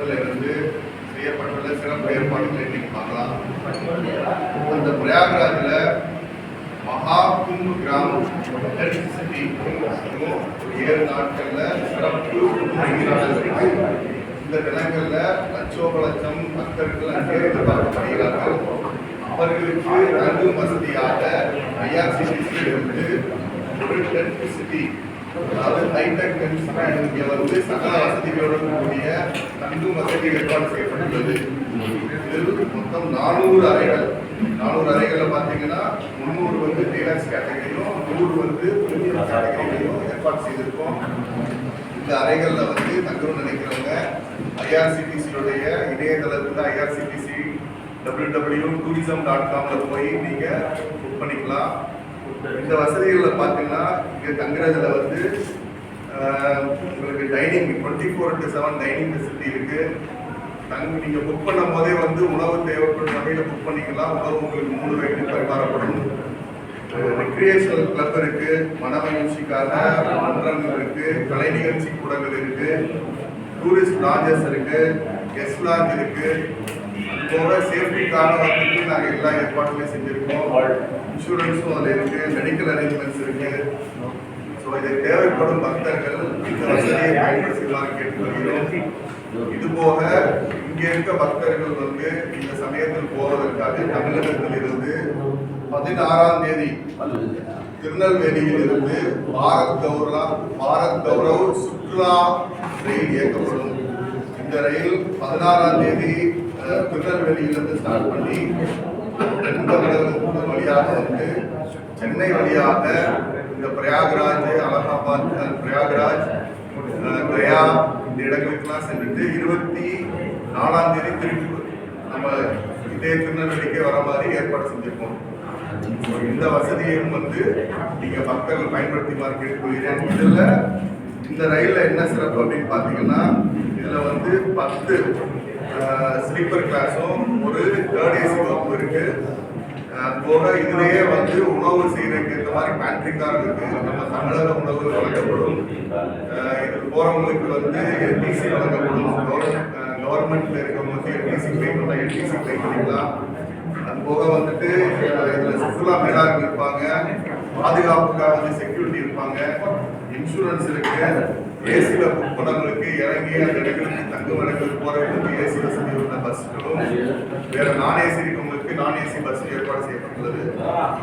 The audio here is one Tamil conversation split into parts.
ஐஆர்சிடிசி இருந்து செய்யப்பட்டுள்ள சிறப்பு ஏற்பாடுகளை இன்னைக்கு பார்க்கலாம் அந்த பிரயாக்ராஜில் மகா கும்பு கிராம் சிட்டி ஏழு நாட்கள்ல சிறப்பு இருக்கு. இந்த தினங்கள்ல லட்சோப லட்சம் பக்தர்கள் அங்கே எதிர்பார்க்கப்படுகிறார்கள் அவர்களுக்கு தங்கும் வசதியாக ஐஆர்சிடிசி இருந்து ஒரு எலக்ட்ரிசிட்டி அதாவது ஹைடெக் இங்கே வந்து சகல வசதிகளுடன் கூடிய தங்கும் வசதி ஏற்பாடு செய்யப்பட்டுள்ளது. இதில் மொத்தம் நானூறு அறைகள். நானூறு அறைகளில் பார்த்தீங்கன்னா முந்நூறு வந்து டீலக்ஸ் கேட்டகரியும் நூறு வந்து பிரீமியம் கேட்டகரியிலையும் ஏற்பாடு செய்திருக்கோம். இந்த அறைகளில் வந்து தங்கணும்னு நினைக்கிறவங்க ஐஆர்சிடிசியுடைய இணையதளத்தில் IRCTC W W tourism dot காம்ல போய் நீங்கள் புக் பண்ணிக்கலாம். இந்த வசதிகளில் பார்த்தீங்கன்னா இங்கே தங்குறதுல வந்து உங்களுக்கு dining twenty four into seven dining facility இருக்குது தங்க நீங்கள் புக் பண்ணும் போதே வந்து உணவு தேவைப்படும் வகையில் புக் பண்ணிக்கலாம் உணவு உங்களுக்கு மூணு வகையில் பரிமாறப்படும். ரெக்ரியேஷனல் கிளப் இருக்குது மன மகிழ்ச்சிக்கான மன்றங்கள் இருக்குது கலை நிகழ்ச்சி கூடங்கள் இருக்குது டூரிஸ்ட் லாஞ்சஸ் இருக்குது கெஸ்ட் லாஞ்ச் இருக்குது போக சேஃப்டிக்கான வந்துட்டு நாங்கள் எல்லா ஏற்பாடுகளையும் செஞ்சுருக்கோம். இன்சூரன்ஸும் அதில் இருக்குது மெடிக்கல் அரேஞ்ச்மெண்ட்ஸ் இருக்கு. ஸோ இதை தேவைப்படும் பக்தர்கள் இந்த வசதியை பயன்படுத்திக்கலாம் கேட்டுக்கொள்கிறோம் இது போக இங்கே இருக்க பக்தர்கள் வந்து இந்த சமயத்தில் போவதற்காக தமிழகத்தில் இருந்து பதினாறாம் தேதி திருநெல்வேலியில் இருந்து பாரத் கௌரவா பாரத் கௌரவ் சுற்றுலா ரயில் இயக்கப்படும். இந்த ரயில் பதினாறாம் தேதி திருநெல்வேலியிலிருந்து ஸ்டார்ட் பண்ணி தென்தமிழகத்தின் வழியாக வந்து சென்னை வழியாக இந்த பிரயாகராஜ் அலகாபாத் அஹ், பிரயாகராஜ் கயா இந்த இடங்களுக்கெல்லாம் சென்றுட்டு இருபத்தி நாலாம் தேதி திருப்பி நம்ம இதே திருநெல்வேலிக்கே வர மாதிரி ஏற்பாடு செஞ்சுருக்கோம். இந்த வசதியையும் வந்து நீங்கள் மக்கள் பயன்படுத்தி மார்க்கெட் கேட்டுக்கொள்கிறேன் இதில் இந்த ரயில்ல என்ன சிறப்பு அப்படின்னு பாத்தீங்கன்னா இதுல வந்து பத்து ஸ்லீப்பர் கிளாஸும் ஒரு தேர்ட் ஏசி வகுப்பு இருக்கு. போக இதுலயே வந்து உணவு செய்யறதுக்கு இந்த மாதிரி பேண்ட்ரி கார் இருக்கு. நம்ம தமிழக உணவு வழங்கப்படும். இது போறவங்களுக்கு வந்து எல்டிசி வழங்கப்படும். கவர்மெண்ட்ல இருக்கவங்களுக்கு எல்டிசி பே பண்ணலாம் எல்டிசி பே பண்ணிக்கலாம். அது போக வந்துட்டு இதுல சுற்றுலா மேலாளர்கள் இருப்பாங்க பாதுகாப்புக்காக வந்து செக்யூரிட்டி இருப்பாங்க. இன்சூரன்ஸ் இருக்கு. ஏசியில புக் பண்ணவங்களுக்கு இறங்கி அந்த இடங்களுக்கு தங்கும் இடங்களுக்கு போறவங்களுக்கு ஏசி வசதி உள்ள பஸ்களும் வேற நான் ஏசி இருக்கவங்களுக்கு நான் ஏசி பஸ் ஏற்பாடு செய்யப்பட்டுள்ளது.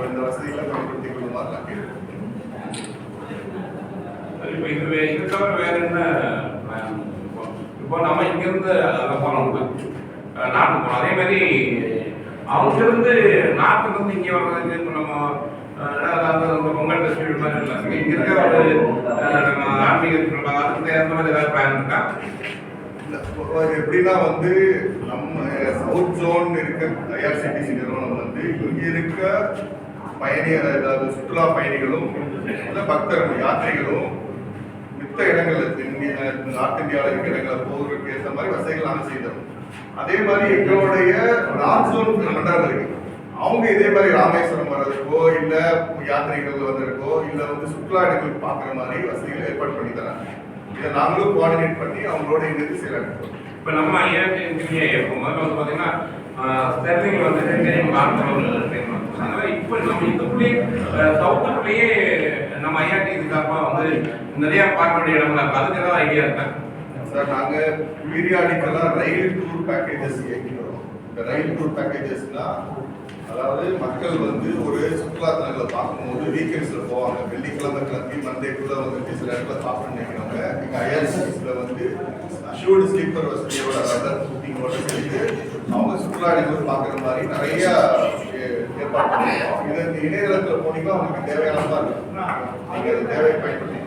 இந்த வசதிகளை பயன்படுத்திக் கொள்ளுமாறு நான் கேட்டுக்கொள்கிறேன். இப்போ இது இது தவிர வேற என்ன இப்போ- நம்ம இங்கிருந்து அதை போனோம்ல நாட்டுக்கு போனோம். அதே மாதிரி அவங்க இருந்து நாட்டுல இருந்து இங்க வர்றதுக்கு இப்போ நம்ம அதாவது பொங்கல் ஃபெஸ்டிவல் மாதிரி இல்லை. இங்க இருக்கிற ஒரு நம்ம ஆன்மீக அதுக்கு அந்த மாதிரி ஏதாவது பிளான் இருக்கா? எப்படின்னா வந்து நம்ம சவுத் ஜோன் இருக்க ஐஆர்சிடிசி நிறுவனம் வந்து இங்க இருக்க பயணிகள் அதாவது சுற்றுலா பயணிகளும் பக்தர்கள் யாத்திரைகளும் மித்த இடங்கள்ல நார்த் இந்தியாவில் இருக்க இடங்களை போகிறதுக்கு ஏற்ற மாதிரி வசதிகள் நாங்கள் செய்தோம் அதே மாதிரி எங்களுடைய நார்த் மண்டலம் இருக்கு. அவங்க இதே மாதிரி ராமேஸ்வரம் வர்றதுக்கோ இல்ல யாத்திரைகள் வர்றதுக்கோ இல்ல வந்து சுற்றுலா இடங்களுக்கு பார்க்குற மாதிரி வசதிகள் ஏற்பாடு பண்ணி தராங்க. இதை நாங்களும் கோஆர்டினேட் பண்ணி அவங்களோட இருந்து செயலாற்றுறோம். இப்போ நம்ம ஐஆர்டி முதல்ல வந்து பார்த்தீங்கன்னா ஸ்டெர்லிங் வந்து ட்ரெயின் மார்க்கெட் அதனால இப்போ நம்ம இதுக்குள்ளேயே சவுத்துக்குள்ளேயே நம்ம ஐஆர்டி இதுக்காக வந்து நிறைய பார்க்க வேண்டிய இடங்கள் அதுக்கு ஏதாவது ஐடியா இருக்கேன் சார் நாங்கள் பீரியாடிக்கலா ரயில் டூர் பேக்கேஜஸ் இயக்கிறோம் இந்த ரயில் டூர் பேக்கேஜஸ்னா அதாவது மக்கள் வந்து ஒரு சுற்றுலாத்தலங்களை பார்க்கும்போது வீக்கெண்ட்ஸில் போவாங்க. வெள்ளிக்கிழமை கிளம்பி மண்டேக்குள்ள வந்துட்டு சில இடத்துல சாப்பிட்டு நினைக்கிறாங்க எங்கள் ஐஆர்சிஎஸ்ல வந்து அஷ்யூர்டு ஸ்லீப்பர் வசதியோட ரதர் புக்கிங்கோட சேர்த்து அவங்க சுற்றுலா இடங்கள் பார்க்குற மாதிரி நிறைய ஏற்பாடு பண்ணுவோம் இது இணையதளத்தில் போனீங்கன்னா அவங்களுக்கு தேவையானதா இருக்கும். நீங்கள் அதை தேவையை பயன்படுத்தி